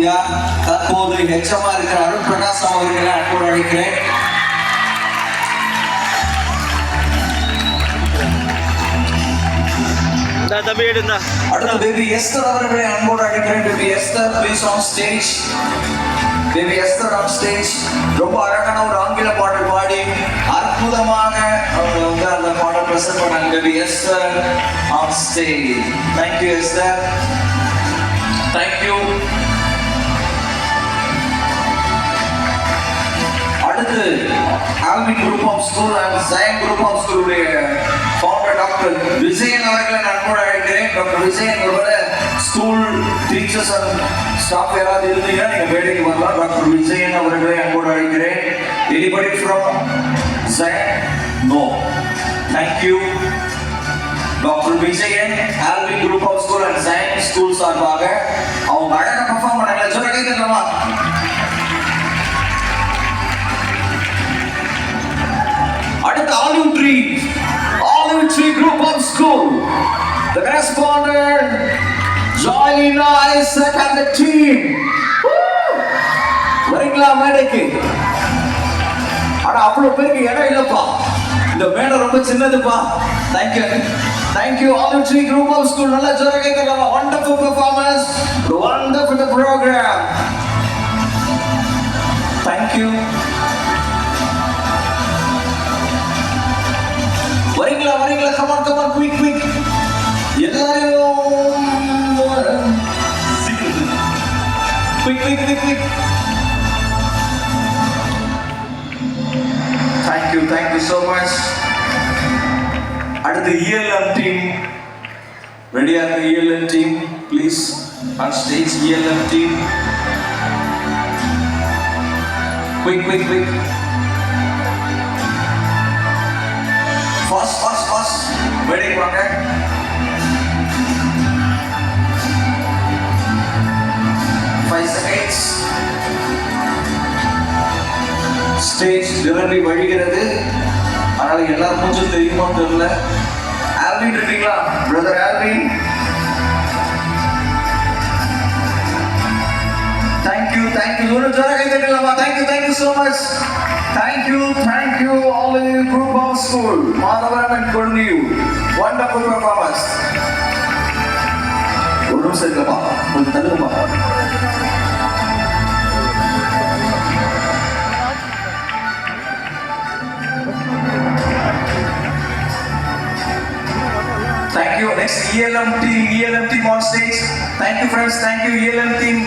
வாத்தியார் தற்போது ஹெச்எம்மா இருக்கிற அருண் பிரகாசம் அவர்களை அன்போடு அழைக்கிறேன் இந்த தம்பி எடுந்தா அடுத்து பேபி எஸ்தர் அவர்களை அன்போடு அழைக்கிறேன் baby Esther please on stage baby Esther on stage ரொம்ப அழகான ஒரு ஆங்கில பாடல் பாடி அற்புதமாக அவங்க வந்து அந்த பாடல் பிரசன்ட் பண்ணாங்க baby Esther on stage thank you Esther thank you அடுத்து Alwin group of school and Zion group of ஸ்கூலுடைய founder doctor Vijayan அவர்களை நான் கூட அழைக்கிறேன் டாக்டர் விஜயன் ஒருவேளை ஸ்கூல் டீச்சர்ஸ் அண்ட் ஸ்டாஃப் யாராவது இருந்தீங்கன்னா நீங்க வேலைக்கு வரலாம் டாக்டர் விஜயன் அவர்களை அன்போடு அழைக்கிறேன் anybody from Zion no thank you doctor Vijayan Alwin group of school and Zion school சார்பாக அவங்க அழகாக பர்ஃபார்ம் பண்ணாங்க சொல்ல தி கரஸ்பாண்டன்ட் ஜாயின் ஐசக் and the team. வரீங்களா மேடைக்கு? ஆனா அவ்வளவு பேருக்கு இடம் இல்லப்பா. இந்த மேடை ரொம்ப சின்னதுப்பா. Thank you thank you all three group of school நல்லா ஜோர கேட்கலாமா wonderful performance wonderful program thank you அடுத்து E இஎல்எம் டீம் ரெடியா இருக்க ELM team please on stage ELM team quick quick quick fast fast fast வேலைக்கு five seconds stage நிரம்பி வழிகிறது. அதனால் எல்லாருக்கும் மூச்சும் தெரியுமா தெரியல. ஆல்வின் இருக்கீங்களா பிரதர் ஆல்வின் தேங்க்யூ தேங்க்யூ ஒரு ஜோர கை தட்டலாமா thank you thank you so much. Thank you thank you all group of school Madhavaram and கொண்டியூ wonderful performance ஒரு நிமிஷம் இருக்குப்பா கொஞ்சம் தள்ளுங்கப்பா ELM team, ELM team on stage. Thank you friends, thank you ELM team.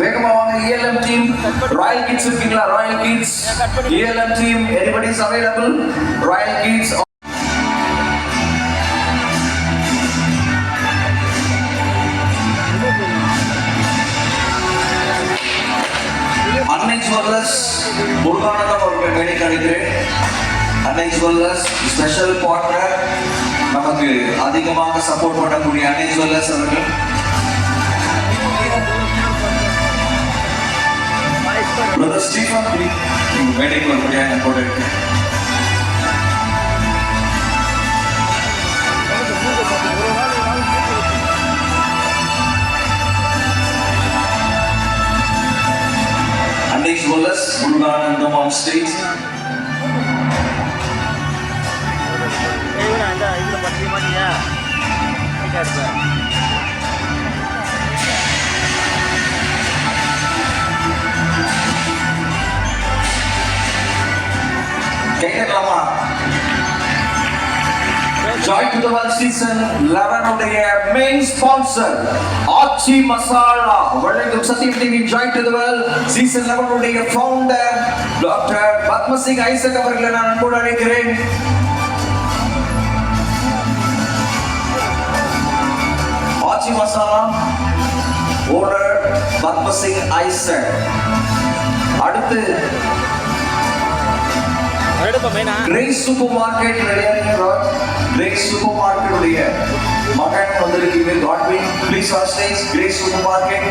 Welcome on the ELM team. Royal Kids, Kingla Royal Kids, ELM team. Everybody is available. Royal Kids. Unnext Wellness, Burganada Medical Grade. Unnext Wellness, special partner. அதிகமாக support பண்ணக்கூடிய Annai jewellers அவர்கள் brother Stephen நீங்க மேடைக்கு வரக்கூடிய கூட இருக்கு அன்னை jewellers Muruganandam on stage இருப்பேன் கேட்கலாமா joy to the world season 11 உடைய மெயின் ஸ்பான்சர் ஆச்சி மசாலா வழங்கும் Sathiyam TV joy to the world season 11 உடைய ஃபவுண்டர் டாக்டர் பத்மசிங் ஐசக் அவர்களை நான் அன்போடு அழைக்கிறேன் மசாலா ஓனர் பத்மசிங் ஐசக் அடுத்து எடுப்பா மெயினா? கிரேஸ் சூப்பர் மார்க்கெட் ரெடியாக கிரேஸ் சூப்பர் மார்க்கெட் உடைய மகன் வந்திருக்கீங்க Godwin please on stage Grace super market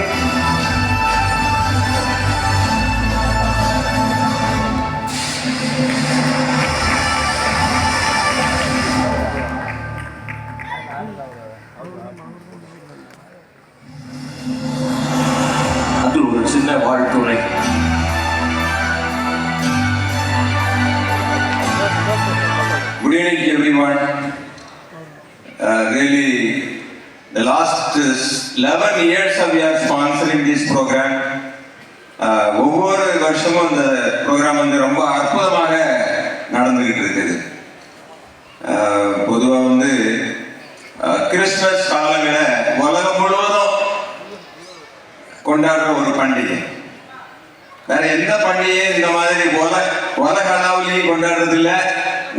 the last uh, 11 years we are sponsoring this program. Uh, ஒவ்வொரு வருஷமும் அந்த ப்ரோக்ராம் வந்து ரொம்ப அற்புதமாக நடந்துகிட்டு இருக்குது. Uh, பொதுவாக வந்து கிறிஸ்மஸ் காலங்களில் காலங்களை உலகம் முழுவதும் கொண்டாடுற ஒரு பண்டிகை. வேற எந்த பண்டிகையும் இந்த மாதிரி உலக உலக அளவுலையும் கொண்டாடுறதில்லை.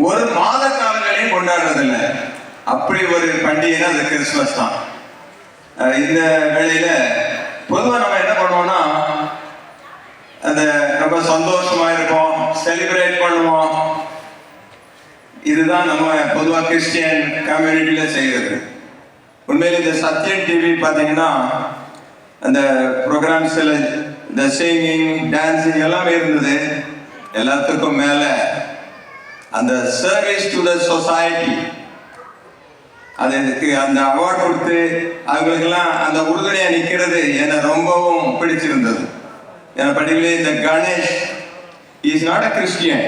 ஒரு மாத காலங்களையும் கொண்டாடுறதில்லை. அப்படி ஒரு பண்டிகைனா அது கிறிஸ்மஸ் தான். இந்த வேளையில பொதுவாக நம்ம என்ன பண்ணுவோம்னா அந்த ரொம்ப சந்தோஷமா இருப்போம் செலிப்ரேட் பண்ணுவோம். இதுதான் நம்ம பொதுவாக கிறிஸ்டியன் கம்யூனிட்டியில செய்யறது. உண்மையில இந்த சத்யன் டிவி பார்த்தீங்கன்னா அந்த ப்ரோக்ராம்ஸில் இந்த சிங்கிங் டான்ஸிங் எல்லாமே இருந்தது. எல்லாத்துக்கும் மேலே அந்த சர்வீஸ் டு த சொசைட்டி அதுக்கு அந்த அவார்ட் கொடுத்து அவங்களுக்கெல்லாம் அந்த உறுதுணையாக நிற்கிறது என்னை ரொம்பவும் பிடிச்சிருந்தது. என படிக்கல இந்த Ganesh is not a Christian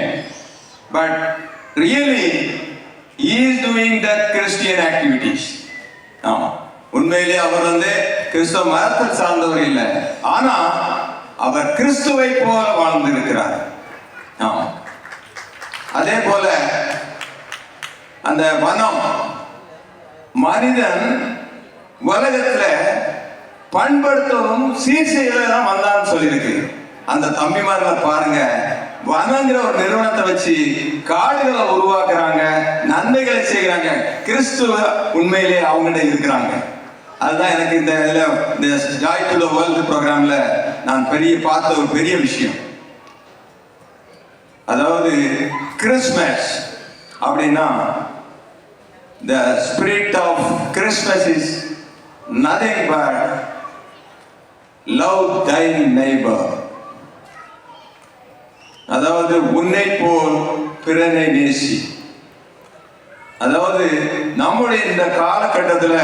but really is doing the Christian activities ஆமாம் உண்மையிலே அவர் வந்து கிறிஸ்தவ மதத்தை சார்ந்தவர் இல்லை. ஆனால் அவர் கிறிஸ்துவை போல வாழ்ந்திருக்கிறார். ஆமாம் அதே போல அந்த வனம் மனிதன் உலகத்துல பண்படுத்தவும் சீர் தான் வந்தான்னு சொல்லியிருக்கு. அந்த தம்பிமார்களை பாருங்க. வனங்கிற ஒரு நிறுவனத்தை வச்சு காடுகளை உருவாக்குறாங்க நன்மைகளை செய்கிறாங்க. கிறிஸ்துவ உண்மையிலே அவங்கள்ட்ட இருக்கிறாங்க. அதுதான் எனக்கு இந்த இதுல இந்த ஜாய் டு வேர்ல்டு ப்ரோக்ராம்ல நான் பெரிய பார்த்த ஒரு பெரிய விஷயம். அதாவது கிறிஸ்மஸ் அப்படின்னா the spirit of Christmas is nothing but love thy neighbor. அதாவது உன்னை போல் பிறனை நேசி அதாவது நம்முடைய இந்த காலகட்டத்தில்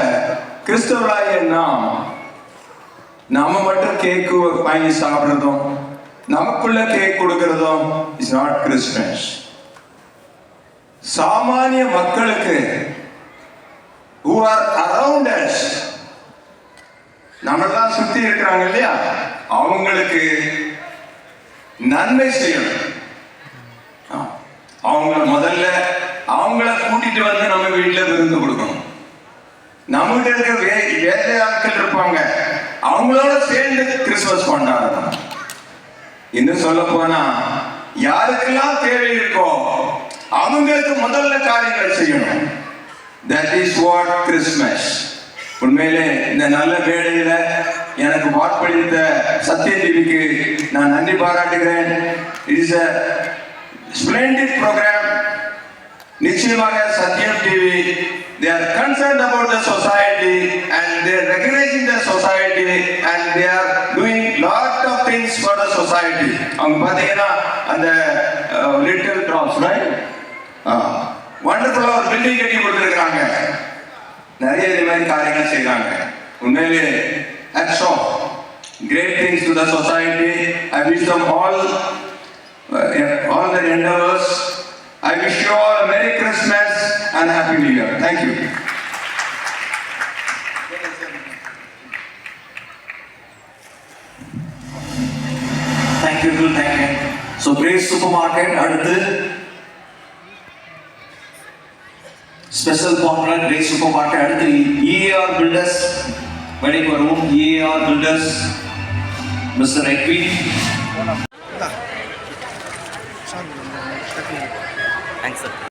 கிறிஸ்தவராய நாம் நம்ம மட்டும் கேக்கு வாங்கி சாப்பிட்றதும் நமக்குள்ள கேக் கொடுக்கறதும் இஸ் நாட் கிறிஸ்மஸ் சாமானிய மக்களுக்கு ஆர் are அஸ் us. நம்மளெல்லாம் சுத்தி இருக்கிறாங்க இல்லையா? அவங்களுக்கு நன்மை செய்யணும். ஆ. அவங்கள முதல்ல அவங்கள கூட்டிட்டு வந்து நம்ம வீட்டுல விருந்து கொடுக்கணும். நம்மகிட்ட இருக்க வே வேலை ஆட்கள் இருப்பாங்க. அவங்களோட சேர்ந்து கிறிஸ்துமஸ் கொண்டாடணும். இன்னும் சொல்ல போனா யாருக்கெல்லாம் தேவை இருக்கோ அவங்களுக்கு முதல்ல காரியங்கள் செய்யணும். தட் இஸ் வாட் கிறிஸ்மஸ் உண்மையிலே இந்த நல்ல வேலையில எனக்கு வாக்களித்த சத்யதேவிக்கு நான் நன்றி பாராட்டுகிறேன். It is a splendid program நிச்சயமாக Sathyam TV they are concerned about the society and they are recognizing the society and they are doing lot of things for the society. அவங்க பார்த்தீங்கன்னா அந்த லிட்டில் ட்ராப்ஸ் ரைட் வண்டர்ஃபுல்லா ஒரு building கட்டி கொடுத்துருக்காங்க நிறைய இது மாதிரி காரியங்கள் செய்றாங்க உண்மையிலே hats off great things to the society I wish them all all the endeavors. I wish you all a Merry Christmas and Happy New Year. Thank you. Thank you thank you so Grace super market அடுத்து special partner Grace super market அடுத்து E EAR builders வேலைக்கு வருவோம். E EAR builders mister எக்வி thanks sir